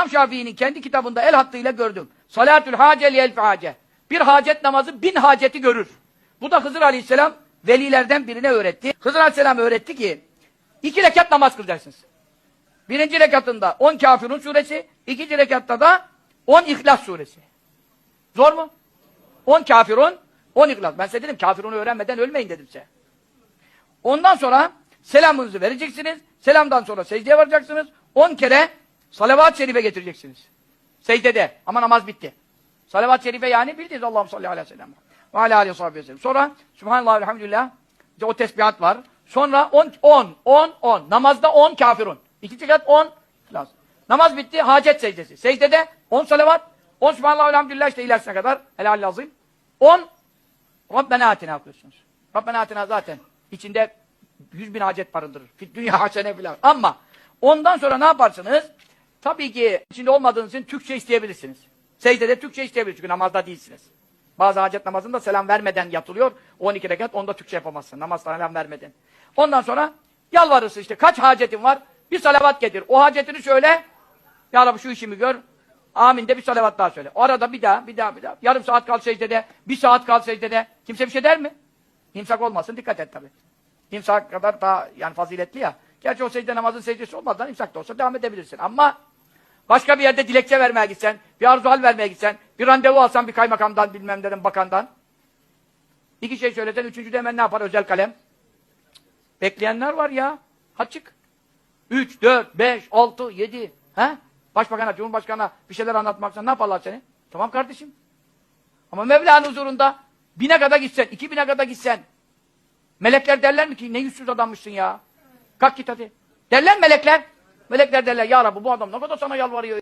İmam Şafii'nin kendi kitabında el hattıyla gördüm. Salatül hace liyel hace. Bir hacet namazı bin haceti görür. Bu da Hızır Aleyhisselam velilerden birine öğretti. Hızır Aleyhisselam öğretti ki iki rekat namaz kılacaksınız. Birinci rekatında 10 Kafirun suresi, ikinci rekatta da 10 İhlas suresi. Zor mu? 10 Kafirun, 10 İhlas. Ben size dedim Kafirun'u öğrenmeden ölmeyin dedim size. Ondan sonra selamınızı vereceksiniz. Selamdan sonra secdeye varacaksınız. 10 kere salavat-ı şerife getireceksiniz. Secdede. Ama namaz bitti. Salavat-ı şerife yani bildiğiniz Allah'ım salli aleyhi ve sellem. Ve aleyhi aleyhi ve sellem. Sonra Subhanallah elhamdülillah. İşte o tesbihat var. Sonra 10, 10, 10, 10. Namazda 10 kafirun. İki rekat 10 İhlas. Namaz bitti. Hacet secdesi. Secdede 10 salavat. 10 Subhanallah elhamdülillah işte ilerisine kadar. Helal azim. 10 Rabbena atina okuyorsunuz. Rabbena atina zaten içinde yüz bin hacet barındırır. Dünya hasene filan. Ama ondan sonra ne yaparsınız? Tabii ki içinde olmadığınız için Türkçe isteyebilirsiniz. Secdede Türkçe isteyebilirsiniz çünkü namazda değilsiniz. Bazı hacet namazında selam vermeden yatılıyor. 12 rekat onda Türkçe yapamazsın. Namazda selam vermeden. Ondan sonra yalvarırsın işte kaç hacetin var? Bir salavat getir. O hacetini söyle. Ya Rabbi şu işimi gör. Amin de bir salavat daha söyle. Arada bir daha, bir daha, bir daha. Yarım saat kal secdede, bir saat kal secdede. Kimse bir şey der mi? İmsak olmasın, dikkat et tabii. İmsak kadar daha yani faziletli ya. Gerçi o secde namazın secdesi olmadan imsak da olsa devam edebilirsin. Ama başka bir yerde dilekçe vermeye gitsen, bir arzu hal vermeye gitsen, bir randevu alsan bir kaymakamdan, bilmem neden, bakandan. İki şey söylesen, üçüncü de hemen ne yapar? Özel kalem. Bekleyenler var ya. Açık. Üç, dört, beş, altı, yedi. He? Başbakana, Cumhurbaşkanına bir şeyler anlatmaksan ne yaparlar seni? Tamam kardeşim. Ama Mevla'nın huzurunda bine kadar gitsen, iki bine kadar gitsen melekler derler mi ki ne yüzsüz adammışsın ya? Kalk git hadi. Derler melekler. Melekler derler ya Rabbi bu adam ne kadar sana yalvarıyor.